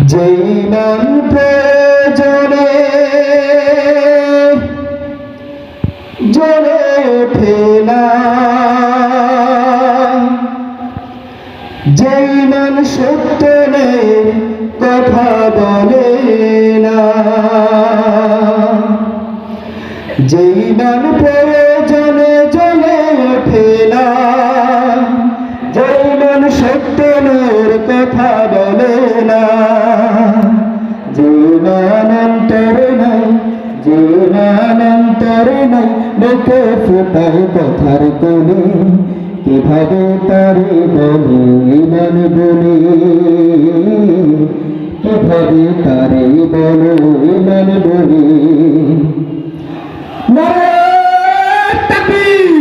যেই মন প্রয়োজনে ওঠে না, যেই মন সত্য কথা বলে না, যেই মন প্রয়োজনে ওঠে না, যেই মন সত্য কথা বলে না। অন্তরে নাই মুখে ফুটাই কথার কলি। কীভাবে তারে বলি মন বলি? কীভাবে তারে বলি মন বলি? নারায়ণ তাকবীর!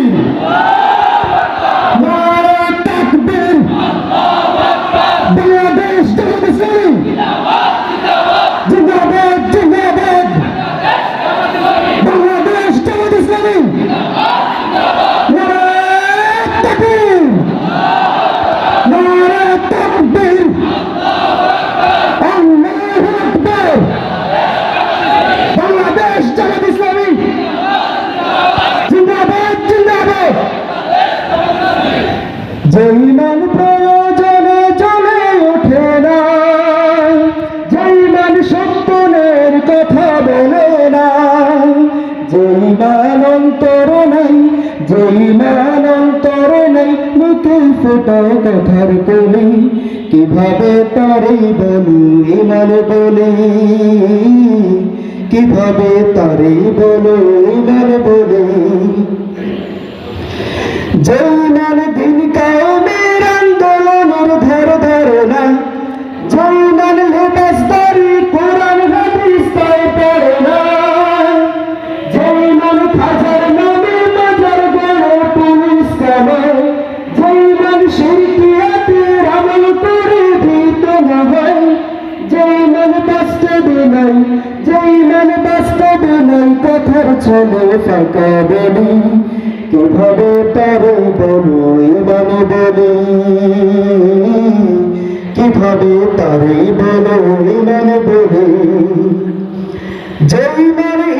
মান প্রয়োজনে চলে ওঠে না যেই মান সত্যনের কথা বলে না যেই কথার কলি কীভাবে তারে বলি ইমান বলি? কীভাবে তারে বলো ইমান বলি? জৈনাল দিন কথার চলে ফাঁকা বলি কীভাবে তার বলো ইমান বলি? কীভাবে তারই বলো ইমান বলি? যেই মান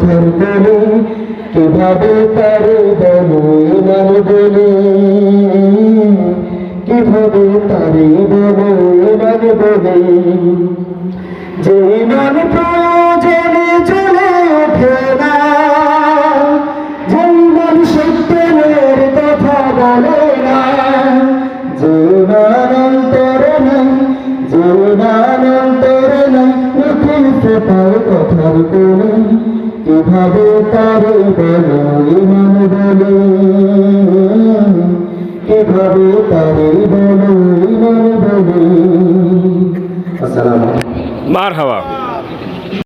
ফোটাও কথার কীভাবে তারে বলো ইমান বলে? কীভাবে তারে বলো ইমান বলে? যে ইমান প্রয়োজনে চলে ওঠে না যে ইমান সত্যের কথা বলে না যে ইমান অন্তরে নাই যে ইমান অন্তরে নাই কথার কলি কীভাবে তারে বলো ইমান বলে। কীভাবে তারে বলো ইমান বলে। আসসালামু মার হাওয়া